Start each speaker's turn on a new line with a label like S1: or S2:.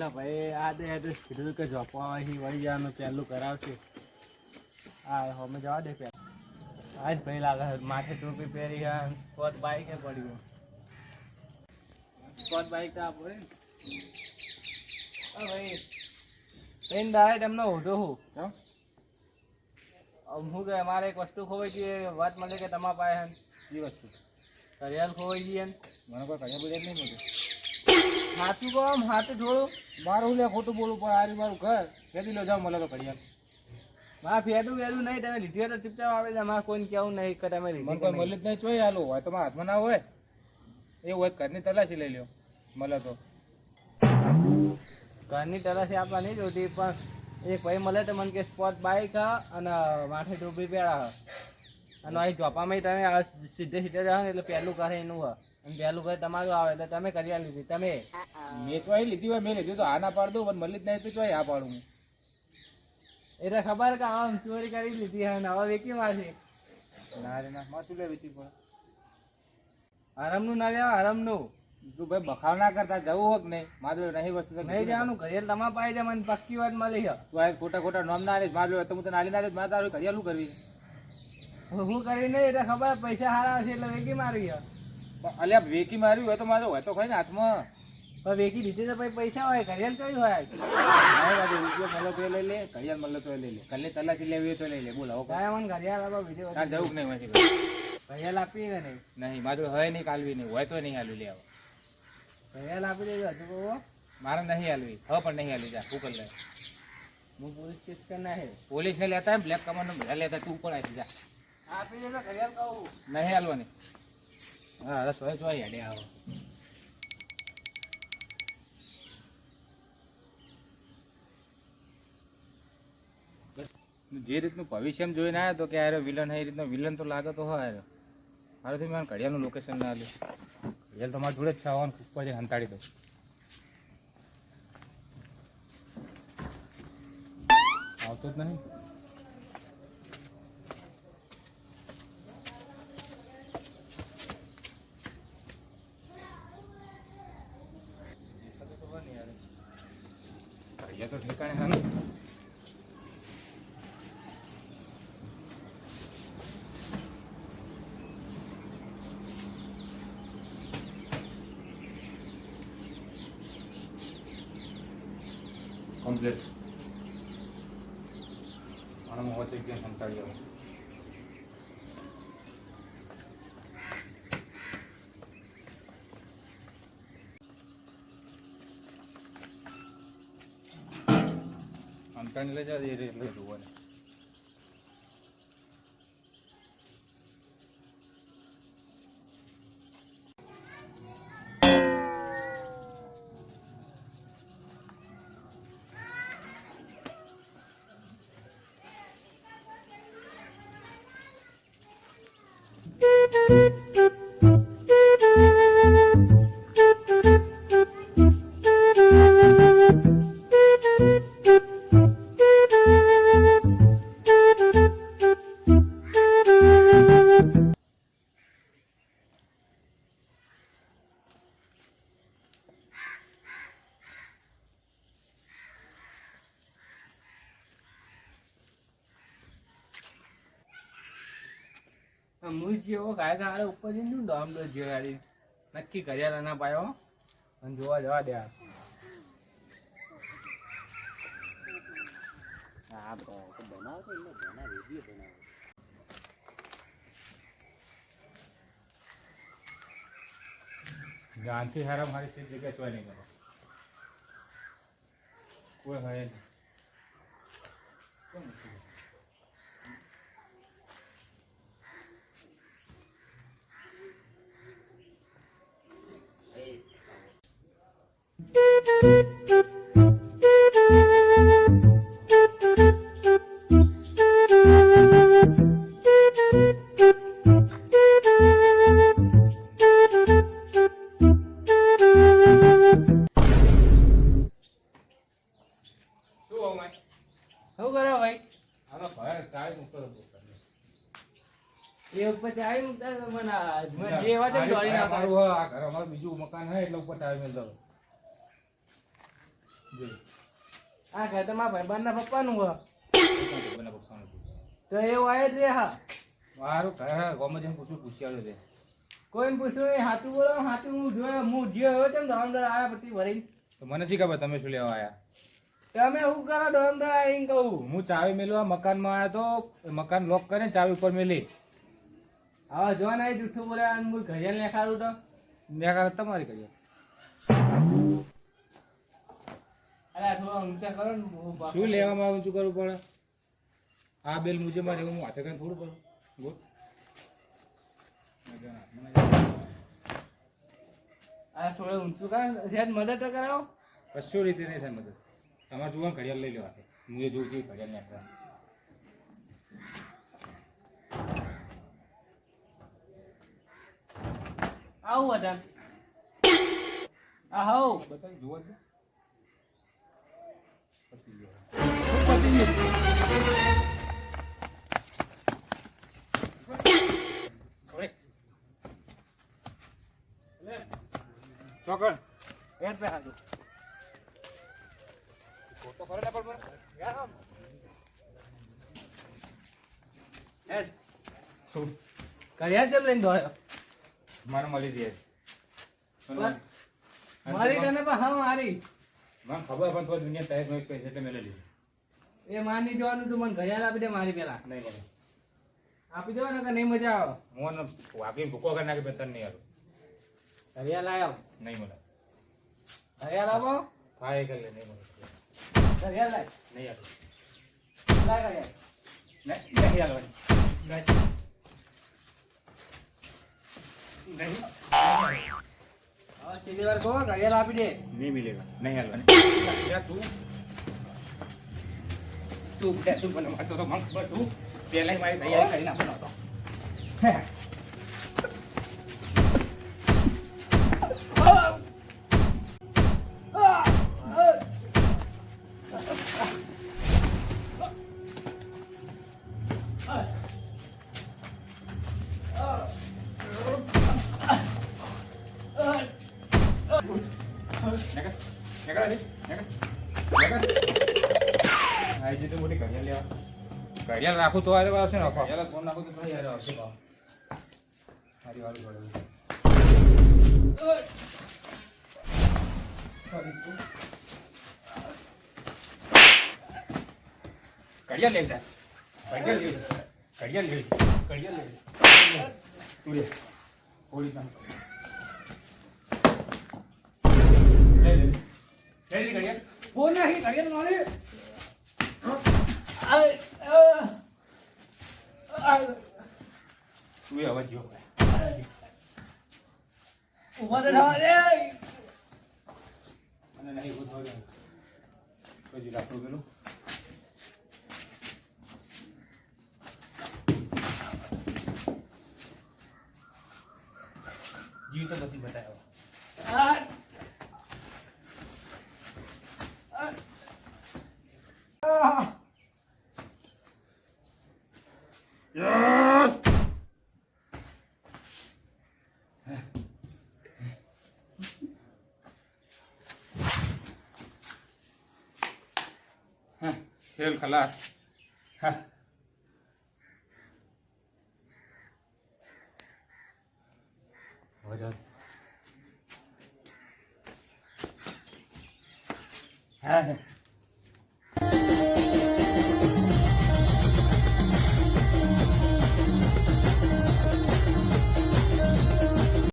S1: પેલા ભાઈ આ દે એડ્રેસ કીધું કે જોપવા અહીં વળી જવાનું પહેલું કરાવશે. હા અમે જવા દે પહેલાં. આજ ભાઈ લાગે માથે ટોપી પહેરી સ્પોટ બાઈક એ પડ્યું સ્પોટ બાઈક તો આપો ભાઈ ટ્રેન ડાયરેક્ટ એમનો ઓઢો હું? અમ કે મારે એક વસ્તુ ખોવાઈ ગઈ વાત મળે કે તમારા પાસે
S2: એ વસ્તુ.
S1: કરિયાલ ખોવાઈ ગઈ એમ
S2: મને કોઈ કરિયાલ બધા નહીં મળ્યું.
S1: હાથું કહો આમ હાથે થોડું
S2: મારું લે ખોટું બોલું પણ આરી મારું ઘર. ફેદી લો જાઓ મળે તો ઘડિયાળ.
S1: મારા ફેદું વેલું નહીં તમે લીધી હોય તો ચૂપચાપ આવે છે મારે કોઈને કેવું નહીં કે તમે
S2: મને કોઈ મળે જ નહીં ચોય હાલો. હોય તો મારા હાથમાં ના હોય. એ હોય ઘરની તલાશી લઈ લ્યો. મળે તો.
S1: ઘરની તલાશી આપવા નહીં જોતી પણ એક ભાઈ મળે તો મને કે સ્પોટ બાઈક હા અને માથે ટોપી પહેરા હા. અને અહીં ચોપામાં તમે આ સીધે સીધે જાઓ એટલે પહેલું કરે એનું હા. પહેલું કરે તમારું આવે એટલે તમે કરી લીધી તમે
S2: મેં ચોય લીધી હોય મેં લીધી તો આ ના પાડ દઉં પણ મળી જ નહીં તો આ પાડું
S1: એટલે ખબર કે આમ ચોરી કરી લીધી હે નવા વેકી મારશે.
S2: ના રે ના શું લે વેચી પણ?
S1: આરામનું ના લેવા આરામનું
S2: તું ભાઈ બખાવ ના કરતા જવું હોક નહીં. મારું નહીં વસ્તુ તો
S1: નહીં જવાનું ઘડિયાળ તમારા પાસે જાય મને પક્કી વાત મળી છે
S2: તું આ ખોટા ખોટા નામ ના આલીશ મારું તો હું તને આલી ના દઈશ મારે તારું ઘડિયાળ કરવી
S1: હું કરી નહીં એટલે ખબર પૈસા હારા હશે એટલે વેકી મારી
S2: પણ અલ્યા વેકી માર્યું હોય તો મારે હોય તો ખરી ને હાથમાં.
S1: પણ વેકી દીધી તો પછી પૈસા હોય ઘડિયાળ કઈ હોય?
S2: રૂપિયો મળે તો લઈ લે ઘડિયાળ મળે તો લઈ લે. કાલે તલાશી લેવી હોય તો લઈ લે. બોલાવો
S1: કાંઈ મને ઘડિયાળ આપો બીજો
S2: જવું નહીં હોય
S1: ઘડિયાળ આપી ને નહીં.
S2: નહીં મારું હોય નહીં કાલવી નહીં. હોય તો નહીં હાલવી લે આવો
S1: ઘડિયાળ આપી દેજો હજુ
S2: મારે નહીં હાલવી. હવે પણ નહીં હાલવી જા કરી લે
S1: હું પોલીસ કેસ કરના હે
S2: પોલીસ ને લેતા બ્લેક કમર બધા લેતા તું પણ આવી જા.
S1: આપી દેજો ઘડિયાળ કહું.
S2: નહીં હાલવાની. હા, રસ હોય જોઈ હેડે આવો. જે રીતનું ભવિષ્યમાં જોઈને આવ્યો તો કે યાર વિલન એ રીતનો વિલન તો લાગે તો હોય યાર મારાથી મને ઘડિયાળનું લોકેશન ના આલ્યું ઘડિયાળ તમારી જોડે જ છે આવવાનું ઉપર છે હંતાડી દઉં. આવતો જ નહીં ઘડિયાળ તો ઠેકાણે હા ને. કમ્પ્લીટ આનામાં હોત એક ગેમ સંતાડી આવું અંતાની લઈ જાવ એ રીતે લઈ
S1: હું જેવો ગાય ગાડે ઉપર જઈને દોમ દો જે ગાડી નક્કી કર્યા ના પાયો. અને જોવા જવા દે આ. હા બનાવો
S2: સીટ જગ્યા ચોય નહીં કરો કોઈ હોય નહીં. કેમ નથી? શું હોવું ભાઈ?
S1: શું કરો ભાઈ
S2: આનો ભાઈ ચાય મૂકતો હતો.
S1: એ ઉપર ચાવી મૂકતા તો મને આ- મને જે વાત જ દોડી
S2: આ
S1: નાખો.
S2: મારું હોય, આ ઘર અમારું બીજું મકાન હે એટલે ઉપર ચાવી મેલતો
S1: આ તો મારા ભાઈબાનના પપ્પાનું હોય.
S2: બના પપ્પાનું
S1: તો એ વાય જ રે હા.
S2: મારું ઘર હા ગોમાં જઈને પૂછું પૂછી આવ્યો છે.
S1: કોઈને પૂછ્યું એ હાથું બોલો હાથું હું જોયો હું જે હોય છે ને આવ્યા આયા પછી ભરીને.
S2: તો મને શી ખબર તમે શું લેવા આવ્યા
S1: તમે શું કરો દોમદાર આવીને કહું.
S2: હું ચાવી મેલવા મકાનમાં આવ્યો તો મકાન લોક કરીને ચાવી ઉપર મેલી.
S1: હા જો નહીં જૂઠું બોલ્યા અને હું ઘડિયાળ લેખાડું તો.
S2: લેખાડ તમારી કરી શું લેવામાં આવું શું કરવું પડે? આ બેલ મુજબ મારે હું હાથે કરીને થોડું પડું ગો
S1: થોડું ઊંચું સહેજ મદદ તો કરાવો.
S2: કશું રીતે નહીં થાય મદદ. તમારે જોવાનું ઘડિયાળ લઈ લો હાથે. હું એ જોઉં છું ઘડિયાળ નાખવા
S1: આવું હતા આ હવ
S2: બતાવી જોવા દે. ચોકડ
S1: હેડ પે હાથું.
S2: ફોટો કરે ને પણ
S1: હેડ.
S2: શું
S1: ઘડિયાળ કેમ લઈને દોડ્યો
S2: મને મળી દે
S1: મારી તને પણ હા મારી
S2: મને ખબર પણ તો દુનિયા તહેસ નોઈસ કહે છે એટલે મેં લઈ લીધી.
S1: એ માની જવાનું તું મને ઘડિયાળ આપી દે મારી પેલા.
S2: નહીં મને
S1: આપી દો ને કે નહીં મજા આવે.
S2: હું વાગી ભૂકો કરી નાખી બેસન નહીં આવું
S1: ઘડિયાળ આવ્યો
S2: નહીં મળે.
S1: ઘડિયાળ આવો.
S2: હા એ કરી લે નહીં મળે.
S1: ઘડિયાળ લાય
S2: નહીં આવું
S1: લાય ઘડિયાળ
S2: નહીં નહીં હાલવાની નહીં નહીં. મિલેગા નહીં હાલવાની યાર તું તું બે તું મને મારતો તો મંગ ખબર તું પહેલા મારી તૈયારી કરીને આપવાનો હતો નેકર નેકર હજી નેકર નેકર આ ઘડિયાળ રાખું તો હારે આવશે ને ઘડિયાળ ફોન રાખું તો ભાઈ આવશે મારી વાળી ઘડિયાળ લેવી ઘડિયાળ લેવી ઘડિયાળ લેવી ઘડિયાળ લેવી તું લે હોળી ઘડિયાળ
S1: મારી આય, આ, આ,
S2: તું એ અવાજ જો
S1: તો થવા દે.
S2: અને નહીં ઉઠવા દે પછી લાકડું પેલું જીવ તો પછી બતાવ્યો
S1: આ, આ,
S2: ખલાસ હા હવે જાઓ. હા